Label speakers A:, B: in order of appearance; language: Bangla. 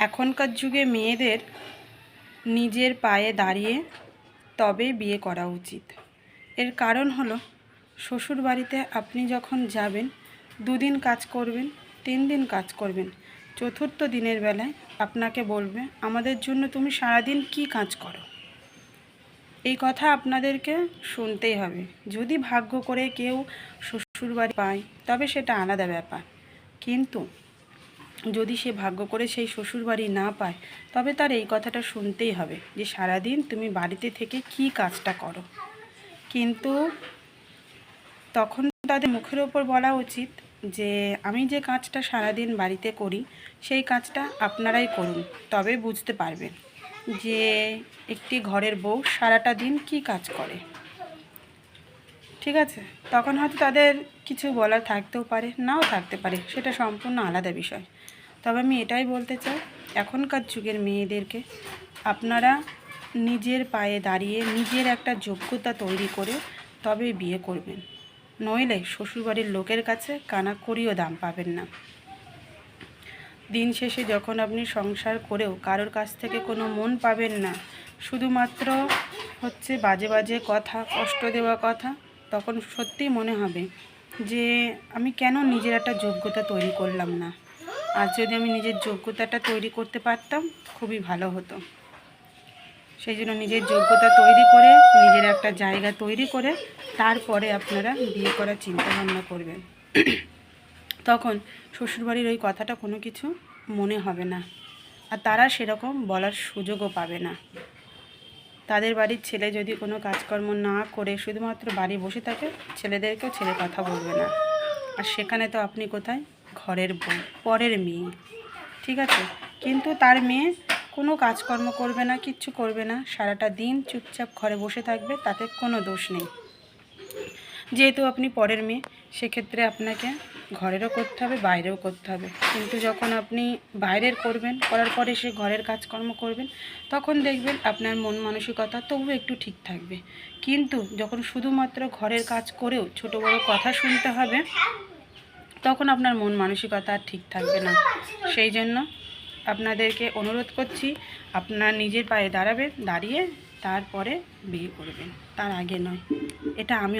A: এখনকার যুগে মেয়েদের নিজের পায়ে দাঁড়িয়ে তবে বিয়ে করা উচিত। এর কারণ হলো শ্বশুর বাড়িতে আপনি যখন যাবেন, দুদিন কাজ করবেন, তিন দিন কাজ করবেন, চতুর্থ দিনের বেলায় আপনাকে বলবে, আমাদের জন্য তুমি সারাদিন কি কাজ করো? এই কথা আপনাদেরকে শুনতেই হবে। যদি ভাগ্য করে কেউ শ্বশুর বাড়ি পায়, তবে সেটা আলাদা ব্যাপার। কিন্তু যদি সে ভাগ্য করে সেই শ্বশুর বাড়ি না পায়, তবে তার এই কথাটা শুনতেই হবে যে সারাদিন তুমি বাড়িতে থেকে কি কাজটা করো। কিন্তু তখন তাদের মুখের ওপর বলা উচিত যে, আমি যে কাজটা সারাদিন বাড়িতে করি, সেই কাজটা আপনারাই করুন। তবে বুঝতে পারবেন যে একটি ঘরের বউ সারাটা দিন কি কাজ করে। ঠিক আছে? তখন হয়তো তাদের কিছু বলার থাকতেও পারে, নাও থাকতে পারে, সেটা সম্পূর্ণ আলাদা বিষয়। তবে আমি এটাই বলতে চাই, এখনকার যুগের মেয়েদেরকে আপনারা নিজের পায়ে দাঁড়িয়ে নিজের একটা যোগ্যতা তৈরি করে তবে বিয়ে করবেন। নইলে শ্বশুরবাড়ির লোকের কাছে কানা করিও দাম পাবেন না। দিন শেষে যখন আপনি সংসার করেও কারোর কাছ থেকে কোনো মন পাবেন না, শুধুমাত্র হচ্ছে বাজে বাজে কথা, কষ্ট দেওয়া কথা তখন সত্যিই মনে হবে যে আমি কেন নিজের একটা যোগ্যতা তৈরি করলাম না। আর যদি আমি নিজের যোগ্যতাটা তৈরি করতে পারতাম, খুবই ভালো হতো। সেই জন্য নিজের যোগ্যতা তৈরি করে, নিজের একটা জায়গা তৈরি করে, তারপরে আপনারা বিয়ে করার চিন্তা ভাবনা করবেন। তখন শ্বশুরবাড়ির ওই কথাটা কোনো কিছু মনে হবে না। আর তারা সেরকম বলার সুযোগও পাবে না। তাদের বাড়ির ছেলে যদি কোনো কাজকর্ম না করে শুধুমাত্র বাড়ি বসে থাকে, ছেলেদেরকেও ছেলে কথা বলবে না। আর সেখানে তো আপনি কোথায়? ঘরের বউ, পরের মেয়ে। ঠিক আছে? কিন্তু তার মেয়ে কোনো কাজকর্ম করবে না, কিচ্ছু করবে না। সারাটা দিন চুপচাপ ঘরে বসে থাকবে, তাতে কোনো দোষ নেই। যেহেতু আপনি পরের মেয়ে, সেক্ষেত্রে আপনাকে ঘরেরও করতে হবে, বাইরেও করতে হবে। কিন্তু যখন আপনি বাইরের করবেন, করার পরে সে ঘরের কাজকর্ম করবেন, তখন দেখবেন আপনার মন মানসিকতা তবু একটু ঠিক থাকবে। কিন্তু যখন শুধুমাত্র ঘরের কাজ করেও ছোট বড় কথা শুনতে হবে, তখন আপনার মন মানসিকতা আর ঠিক থাকবে না। সেই জন্য আপনাদেরকে অনুরোধ করছি, আপনার নিজের পায়ে দাঁড়াবেন, দাঁড়িয়ে তারপরে বিয়ে করবেন। তার আগে নয়। এটা আমি